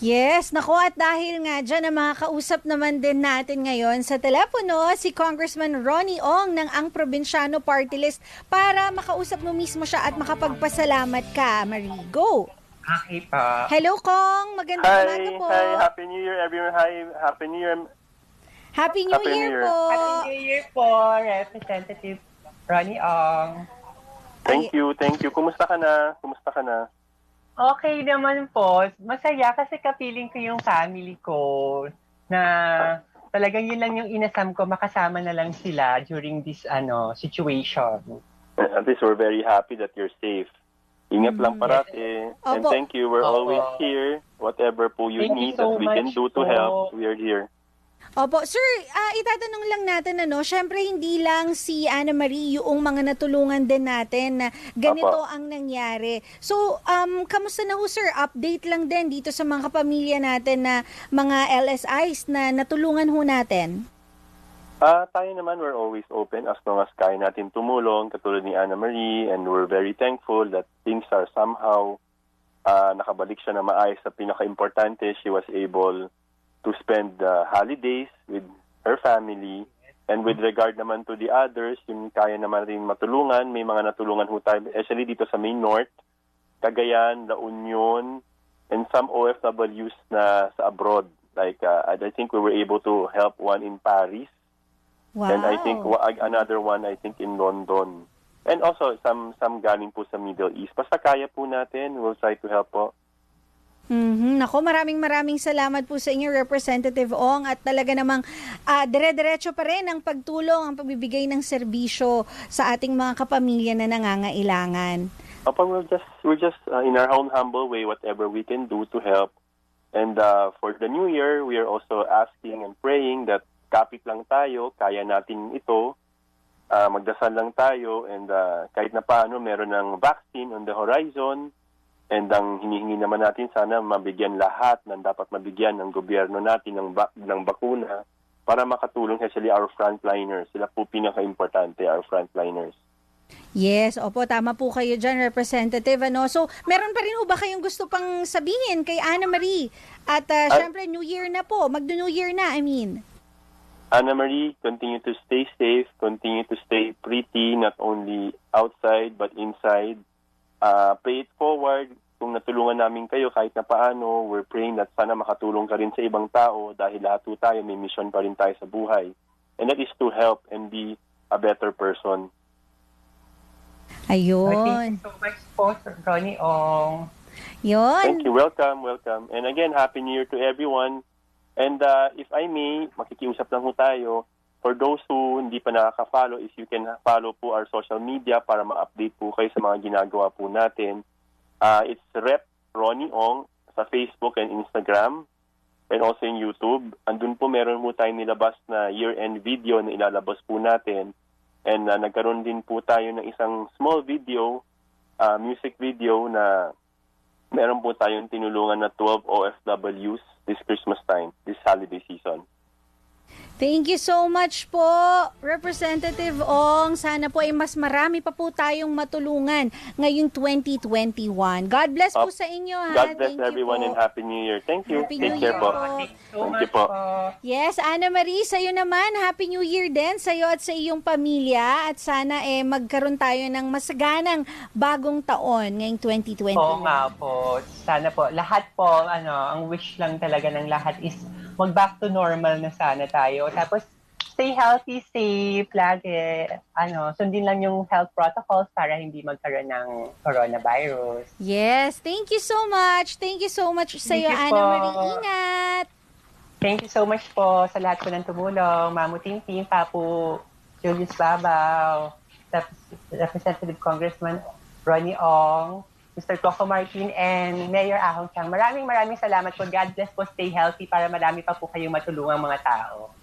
Yes, nako at dahil nga dyan na makakausap naman din natin ngayon sa telepono si Congressman Ronnie Ong ng Ang Probinsyano Party List para makausap mo mismo siya at makapagpasalamat ka, Marie. Go! Okay pa. Hello, Kong! Magandang Hi, umaga po. hi, Happy New Year everyone. Hi, Happy New Year. Happy New Happy New Year Year. po! Happy New Year po, Representative Ronnie Ong. Thank you, thank you. Kumusta ka na? Kumusta ka na? Okay naman po. Masaya kasi kapiling ko yung family ko na talagang yun lang yung inasam ko, makasama na lang sila during this ano situation. At least we're very happy that you're safe. Ingat lang parati. And Opo. thank you. We're Opo. always here. Whatever po you Thank you need so that we can do to po. help, we are here. Opo, sir, ah, itatanong lang natin ano, syempre hindi lang si Anna Marie yung mga natulungan din natin na ganito Opo. ang nangyari. So, um, kamusta na ho sir? Update lang din dito sa mga kapamilya natin na mga LSIs na natulungan ho natin. Ah, tayo naman, we're always open as long as kaya natin tumulong, katulad ni Anna Marie, and we're very thankful that things are somehow ah, nakabalik siya na maayos sa pinaka-importante. She was able to spend the holidays with her family. And with regard naman to the others, yung kaya naman rin matulungan, may mga natulungan ho tayo, especially dito sa Main North, Cagayan, La Union, and some OFWs na sa abroad. Like, uh, I think we were able to help one in Paris, Wow. and I think another one, I think in London. And also, some some galing po sa Middle East. Basta kaya po natin, we'll try to help po. Mhm. Nako, maraming maraming salamat po sa inyo, Representative Ong. At talaga namang ah, dire-diretso pa rin ang pagtulong, ang pagbibigay ng serbisyo sa ating mga kapamilya na nangangailangan. Opo, we're just, we're just uh, in our own humble way, whatever we can do to help. And uh, for the new year, we are also asking and praying that kapit lang tayo, kaya natin ito, uh, magdasal lang tayo, and uh, kahit na paano, meron ng vaccine on the horizon, and ang hinihingi naman natin, sana mabigyan lahat ng dapat mabigyan ng gobyerno natin ng, ba- ng bakuna para makatulong especially our frontliners. Sila po pinaka-importante, our frontliners. Yes, opo, tama po kayo dyan, Representative. Ano? So, meron pa rin ho ba kayong gusto pang sabihin kay Anna Marie? At Ah. syempre, New Year na po. Magdo-New Year na, I mean. Anna Marie, continue to stay safe, continue to stay pretty, not only outside but inside. Uh, pay it forward. Kung natulungan namin kayo kahit na paano, we're praying that sana makatulong ka rin sa ibang tao dahil lahat po tayo may mission pa rin tayo sa buhay. And that is to help and be a better person. Ayun. Thank you so much po, Sir Ronnie Ong. Yun. Thank you. Welcome, welcome. And again, Happy New Year to everyone. And uh, if I may, makikiusap lang ho tayo. For those who hindi pa nakaka-follow, if you can follow po our social media para ma-update po kayo sa mga ginagawa po natin. Uh, it's Rep Ronnie Ong sa Facebook and Instagram and also in YouTube. Andun po meron po tayong nilabas na year-end video na ilalabas po natin. And uh, nagkaroon din po tayo ng isang small video, uh, music video na meron po tayong tinulungan na 12 OFWs this Christmas time, this holiday season. Thank you so much po, Representative Ong. Sana po ay mas marami pa po tayong matulungan ngayong 2021. God bless po sa inyo. Ha? God bless Thank you everyone po. and Happy New Year. Thank you. Happy Take New care Year po. po. Thank you so Thank much you po. Yes, Ana Marie, sa'yo naman, Happy New Year din sa'yo at sa iyong pamilya at sana eh magkaroon tayo ng masaganang bagong taon ngayong 2021. Oo nga po. Sana po, lahat po, ano, ang wish lang talaga ng lahat is mag back to normal na sana tayo. Tapos, stay healthy, safe, lagi. Ano, sundin lang yung health protocols para hindi magkaroon ng coronavirus. Yes, thank you so much. Thank you so much sa iyo, Ana. Marie. Ingat. Thank you so much po sa lahat po ng tumulong. Mamu Ting Ting, Papu, Julius Babaw, Rep- Representative Congressman Ronnie Ong, Mr. Coco Martin, and Mayor Ahong Chang. Maraming maraming salamat po. God bless po. Stay healthy para marami pa po kayong matulungang mga tao.